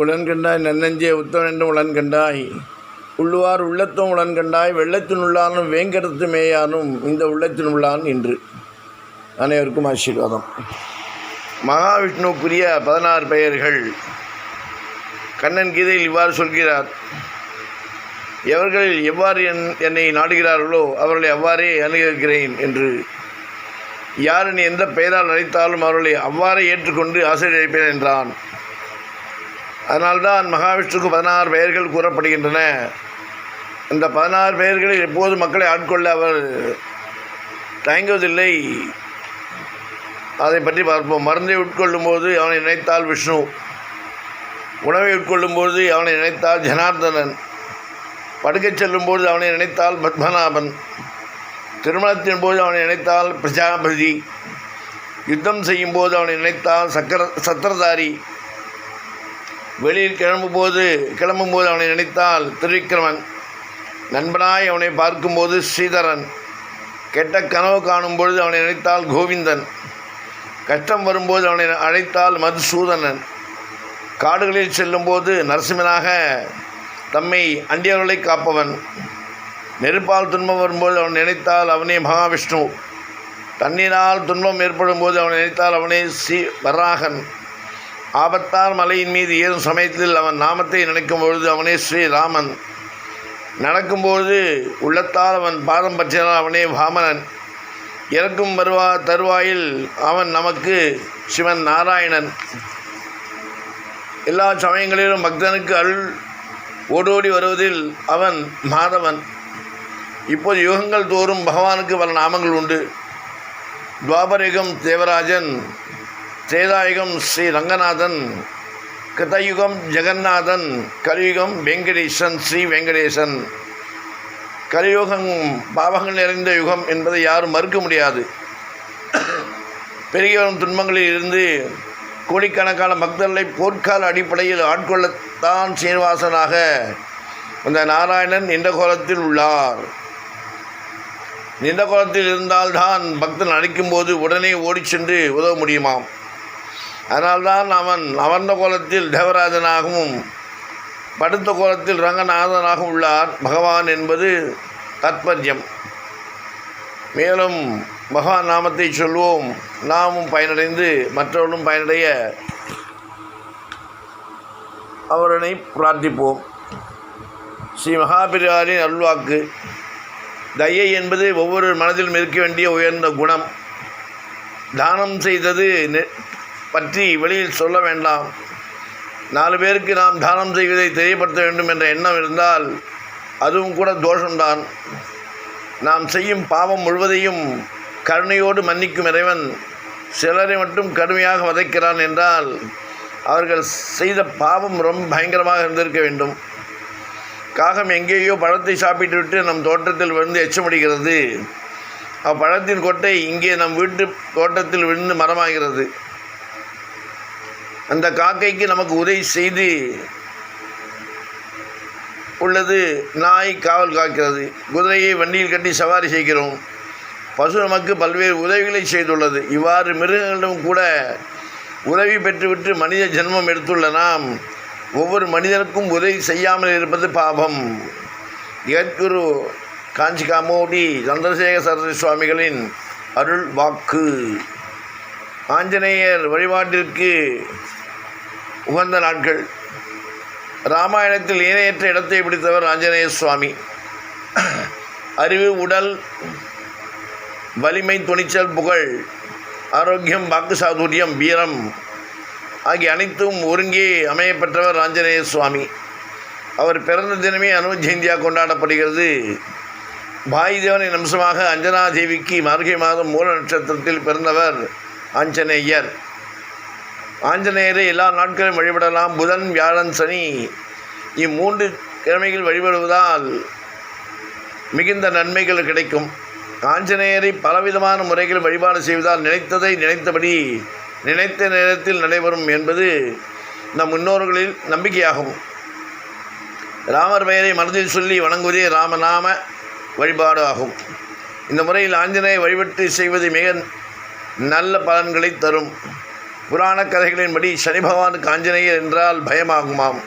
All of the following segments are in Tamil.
உளன்கண்டாய் நன்னஞ்சே உத்தவனென்றும் உளன்கண்டாய். உள்ளுவார் உள்ளத்தும் உளன்கண்டாய் வெள்ளத்தின் உள்ளானும் இந்த உள்ளத்தின் உள்ளான் இன்று. அனைவருக்கும் ஆசீர்வாதம். மகாவிஷ்ணுக்குரிய பதினாறு பெயர்கள். கண்ணன் கீதையில் இவ்வாறு சொல்கிறார். எவர்கள் எவ்வாறு என் என்னை நாடுகிறார்களோ அவர்களை அவ்வாறே அணுகிறேன் என்று. யார் என்னை எந்த பெயரால் அழைத்தாலும் அவர்களை அவ்வாறே ஏற்றுக்கொண்டு ஆசிரியர் அழைப்பேன் என்றான். அதனால்தான் மகாவிஷ்ணுக்கு பதினாறு பெயர்கள் கூறப்படுகின்றன. இந்த பதினாறு பெயர்களில் எப்போது மக்களை ஆட்கொள்ள அவர் தயங்குவதில்லை. அதை பற்றி பார்ப்போம். மருந்தை உட்கொள்ளும் போது அவனை நினைத்தால் விஷ்ணு. உணவை உட்கொள்ளும் போது அவனை நினைத்தால் ஜனார்தனன். படுக்கச் செல்லும் போது அவனை நினைத்தால் பத்மநாபன். திருமணத்தின் போது அவனை நினைத்தால் பிரஜாபதி. யுத்தம் செய்யும் போது அவனை நினைத்தால் சக்கர சத்திரதாரி வெளியில் கிளம்பும்போது கிளம்பும்போது அவனை நினைத்தால் திருவிக்கிரமன் நண்பனாய் அவனை பார்க்கும்போது ஸ்ரீதரன். கெட்ட கனவு காணும் பொழுது அவனை நினைத்தால் கோவிந்தன். கஷ்டம் வரும்போது அவனை அழைத்தால் மதுசூதனன். காடுகளில் செல்லும்போது நரசிம்மனாக தம்மை அண்டியவர்களை காப்பவன். நெருப்பால் துன்பம் வரும்போது அவன் நினைத்தால் அவனே மகாவிஷ்ணு. தண்ணீரால் துன்பம் ஏற்படும் போது அவனை நினைத்தால் அவனே ஸ்ரீ வராகன். ஆபத்தார் மலையின் மீது ஏறும் சமயத்தில் அவன் நாமத்தை நினைக்கும் பொழுது அவனே ஸ்ரீராமன். நடக்கும்போது உள்ளத்தால் அவன் பாதம் பற்றினால் அவனே வாமனன். இறக்கும் வருவா தருவாயில் அவன் நமக்கு சிவன் நாராயணன். எல்லா சமயங்களிலும் பக்தனுக்கு அருள் ஓடோடி வருவதில் அவன் மாதவன். இப்போது யுகங்கள் தோறும் பகவானுக்கு பல நாமங்கள் உண்டு. துவாபரயுகம் தேவராஜன் திரேதாயுகம் ஸ்ரீ ரங்கநாதன் கிருதயுகம் ஜெகநாதன் கலியுகம் வெங்கடேசன் ஸ்ரீ வெங்கடேசன். கலியுகம் பாவங்கள் நிறைந்த யுகம் என்பதை யாரும் மறுக்க முடியாது. பெருகி வரும் துன்பங்களில் இருந்து கோடிக்கணக்கான பக்தர்களை போர்க்கால அடிப்படையில் ஆட்கொள்ளத்தான் சீனிவாசனாக அந்த நாராயணன் நின்ற கோலத்தில் உள்ளார். நின்ற கோலத்தில் இருந்தால்தான் பக்தன் அழைக்கும்போது உடனே ஓடிச் சென்று உதவ முடியுமாம். அதனால்தான் அவன் அமர்ந்த கோலத்தில் தேவராஜனாகவும் படுத்த கோலத்தில் ரங்கநாதனாகவும் உள்ளார். பகவான் என்பது தாத்பரியம் மேலும் பகவான் நாமத்தை சொல்வோம். நாமும் பயனடைந்து மற்றவர்களும் பயனடைய அவரனை பிரார்த்திப்போம். ஸ்ரீ மகாபிரியாரின் அல்வாக்கு தயை என்பது ஒவ்வொரு மனதிலும் இருக்க வேண்டிய உயர்ந்த குணம். தானம் செய்தது நெ- பற்றி வெளியில் சொல்ல வேண்டாம். நாலு பேருக்கு நாம் தானம் செய்வதை தெரியப்படுத்த வேண்டும் என்ற எண்ணம் இருந்தால் அதுவும் கூட தோஷம்தான். நாம் செய்யும் பாவம் முழுவதையும் கருணையோடு மன்னிக்கும் இறைவன் சிலரை மட்டும் கடுமையாக வதைக்கிறான் என்றால் அவர்கள் செய்த பாவம் ரொம்ப பயங்கரமாக இருந்திருக்க வேண்டும். காகம் எங்கேயோ பழத்தை சாப்பிட்டுவிட்டு நம் தோட்டத்தில் விழுந்து எச்சமடிக்கிறது அப்பழத்தின் கொட்டை இங்கே நம் வீட்டு தோட்டத்தில் விழுந்து மரமாகிறது. அந்த காக்கைக்கு நமக்கு உதவி செய்து உள்ளது நாய் காவல் காக்கிறது. குதிரையை வண்டியில் கட்டி சவாரி செய்கிறோம். பசு நமக்கு பல்வேறு உதவிகளை செய்துள்ளது. இவ்வாறு மிருகங்களிடம் கூட உதவி பெற்றுவிட்டு மனித ஜென்மம் எடுத்துள்ள நாம் ஒவ்வொரு மனிதனுக்கும் உதவி செய்யாமல் இருப்பது பாபம். ஜெகத்குரு காஞ்சி காமோடி சந்திரசேகர சரஸ்வதி சுவாமிகளின் அருள் வாக்கு. ஆஞ்சநேயர் வழிபாட்டிற்கு உகந்த நாட்கள். ராமாயணத்தில் இணையற்ற இடத்தை பிடித்தவர் ஆஞ்சநேய சுவாமி. அறிவு உடல் வலிமை துணிச்சல் புகழ் ஆரோக்கியம் வாக்கு சாதுரியம் வீரம் ஆகிய அனைத்தும் ஒருங்கே அமையப்பெற்றவர் ஆஞ்சநேய சுவாமி. அவர் பிறந்த தினமே அனும ஜெயந்தியாக கொண்டாடப்படுகிறது. பாய் தேவனின் அம்சமாக அஞ்சனா தேவிக்கு மார்கழி மாதம் மூல நட்சத்திரத்தில் பிறந்தவர் ஆஞ்சநேயர். ஆஞ்சநேயரை எல்லா நாட்களும் வழிபடலாம். புதன் வியாழன் சனி இம்மூன்று கிழமைகள் வழிபடுவதால் மிகுந்த நன்மைகள் கிடைக்கும். ஆஞ்சநேயரை பலவிதமான முறைகள் வழிபாடு செய்வதால் நினைத்ததை நினைத்தபடி நினைத்த நேரத்தில் நடைபெறும் என்பது நம் முன்னோர்களில் நம்பிக்கையாகும். ராமர் பெயரை மனதில் சொல்லி வணங்குவதே ராமநாம வழிபாடு ஆகும். இந்த முறையில் ஆஞ்சநேய வழிபட்டு செய்வது மிக நல்ல பலன்களை தரும். புராண கதைகளின்படி சனி பகவானுக்கு ஆஞ்சநேயர் என்றால் பயமாகுமாம்.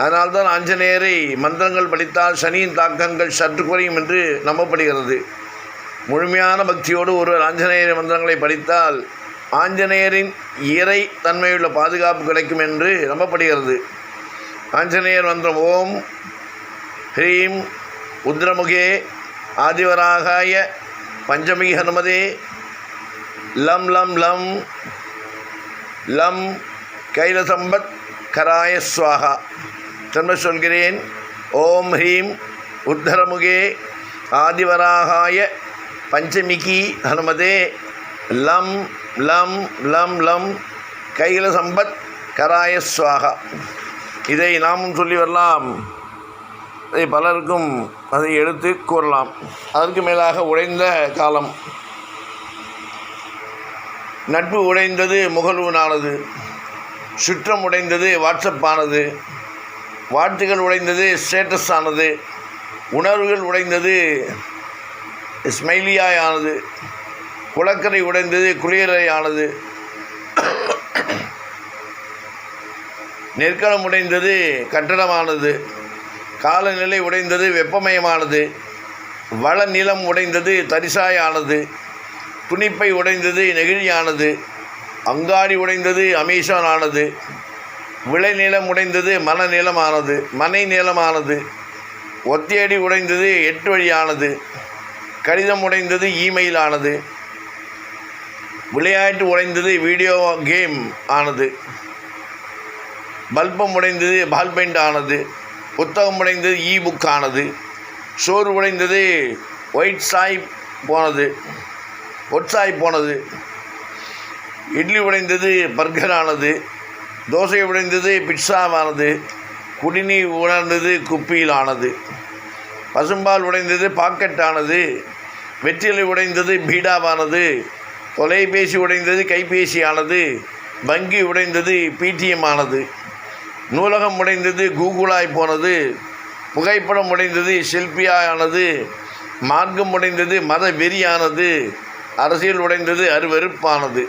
அதனால்தான் ஆஞ்சநேயரை மந்திரங்கள் படித்தால் சனியின் தாக்கங்கள் சற்று குறையும் என்று நம்பப்படுகிறது. முழுமையான பக்தியோடு ஒருவர் ஆஞ்சநேயர் மந்திரங்களை படித்தால் ஆஞ்சநேயரின் இறை தன்மையுள்ள பாதுகாப்பு கிடைக்கும் என்று நம்பப்படுகிறது. ஆஞ்சநேயர் மந்திரம் ஓம் ஹ்ரீம் உத்ரமுகே ஆதிவராகாய பஞ்சமி ஹனுமதே லம் லம் லம் லம் கைலசம்பத் கராய ஸ்வாகா திரும்ப சொல்கிறேன். ஓம் ஹ்ரீம் உத்தரமுகே. ஆதிவராகாய பஞ்சமிகி ஹனுமதே. லம் லம் லம் லம் கைலசம்பத் கராய ஸ்வாகா இதை நாமும் சொல்லி வரலாம். அதை பலருக்கும் அதை எடுத்து கூறலாம். அதற்கு மேலாக உடைந்த காலம். நட்பு உடைந்தது முகல்வனானது சுற்றம் உடைந்தது வாட்ஸ்அப் ஆனது வாழ்த்துகள் உடைந்தது ஸ்டேட்டஸ் ஆனது உணர்வுகள் உடைந்தது ஸ்மைலியாய் ஆனது குளக்கரை உடைந்தது குளியலை ஆனது நெற்களம் உடைந்தது கட்டடமானது. காலநிலை உடைந்தது வெப்பமயமானது. வள நிலம் உடைந்தது தரிசாயானது. துணிப்பை உடைந்தது நெகிழியானது அங்காடி உடைந்தது அமேசான் ஆனது விளைநிலம் உடைந்தது மனநிலமானது மனை நிலமானது ஒத்தியடி உடைந்தது எட்டு வழியானது கடிதம் உடைந்தது இமெயில் ஆனது விளையாட்டு உடைந்தது வீடியோ கேம் ஆனது பல்பம் உடைந்தது பால் பெயிண்ட் ஆனது புத்தகம் உடைந்தது இ புக் ஆனது சோறு உடைந்தது ஒயிட் சாய் போனது ஒற்றாய் போனது. இட்லி உடைந்தது பர்கர் ஆனது. தோசை உடைந்தது பிட்சாவானது குடிநீர் உணர்ந்தது குப்பியில் ஆனது. பசும்பால் உடைந்தது பாக்கெட் ஆனது. வெற்றிலை உடைந்தது பீடாவானது தொலைபேசி உடைந்தது கைபேசி ஆனது. வங்கி உடைந்தது பிடிஎம் ஆனது. நூலகம் உடைந்தது கூகுளாய் போனது. புகைப்படம் உடைந்தது செல்பியானது மார்க்கம் உடைந்தது மத வெறியானது. அரசியல் உடைந்தது அருவெருப்பானது.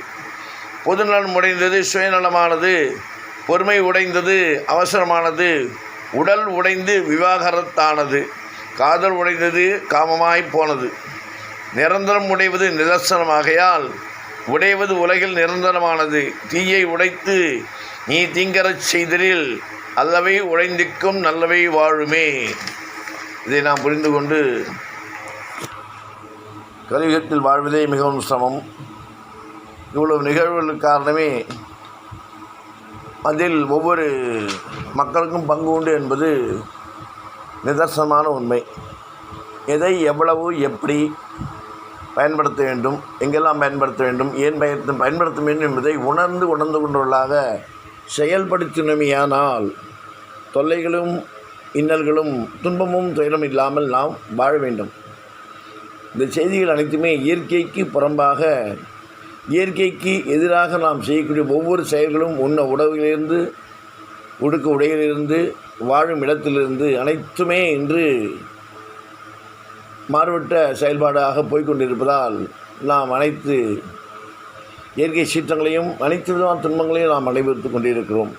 பொதுநலம் உடைந்தது சுயநலமானது. பொறுமை உடைந்தது அவசரமானது. உடல் உடைந்து விவாகரத்தானது. காதல் உடைந்தது காமமாய் போனது. நிரந்தரம் உடைவது நிதர்சனமாகையால் உடைவது உலகில் நிரந்தரமானது. தீயை உடைத்து நீ தீங்கரச் செய்தலில் அல்லவை உழைந்திக்கும் நல்லவை வாழுமே. இதை நாம் புரிந்து கொண்டு கலியுகத்தில் வாழ்வதே மிகவும் சிரமம். இவ்வளவு நிகழ்வுகளுக்கு காரணமே அதில் ஒவ்வொரு மக்களுக்கும் பங்கு உண்டு என்பது நிதர்சனமான உண்மை. எதை எவ்வளவு எப்படி பயன்படுத்த வேண்டும் எங்கெல்லாம் பயன்படுத்த வேண்டும் ஏன் பயன் பயன்படுத்த வேண்டும் என்பதை உணர்ந்து உணர்ந்து கொண்டுள்ளாக செயல்படுத்தினமையானால் தொல்லைகளும் இன்னல்களும் துன்பமும் துயரம் இல்லாமல் நாம் வாழ வேண்டும். இந்த செய்திகள் அனைத்துமே இயற்கைக்கு புறம்பாக இயற்கைக்கு எதிராக நாம் செய்யக்கூடிய ஒவ்வொரு செயல்களும் உண்ண உணவிலிருந்து உடுக்க உடையிலிருந்து வாழும் இடத்திலிருந்து அனைத்துமே இன்று மாறுபட்ட செயல்பாடாக போய்க்கொண்டிருப்பதால் நாம் அனைத்து இயற்கை சீற்றங்களையும் அனைத்து விதமான துன்பங்களையும் நாம் அனுபவித்து கொண்டிருக்கிறோம்.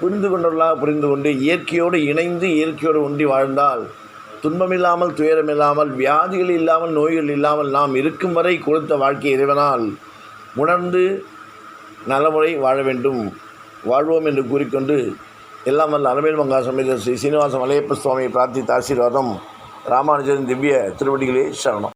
புரிந்து கொண்டுள்ளா புரிந்து கொண்டு இயற்கையோடு இணைந்து இயற்கையோடு ஒன்றி வாழ்ந்தால் துன்பமில்லாமல் துயரமில்லாமல் வியாதிகள் இல்லாமல் நோய்கள் இல்லாமல் நாம் இருக்கும் வரை கொடுத்த வாழ்க்கை இறைவனால் உணர்ந்து நலமுறை வாழ வேண்டும். வாழ்வோம் என்று கூறிக்கொண்டு எல்லாம் வல்ல அலமேல் மங்கா சமேத ஸ்ரீ சீனிவாச மலையப்ப சுவாமியை பிரார்த்தித்த ஆசீர்வாதம். ராமானுஜரின் திவ்ய திருவடிகளே சரணம்.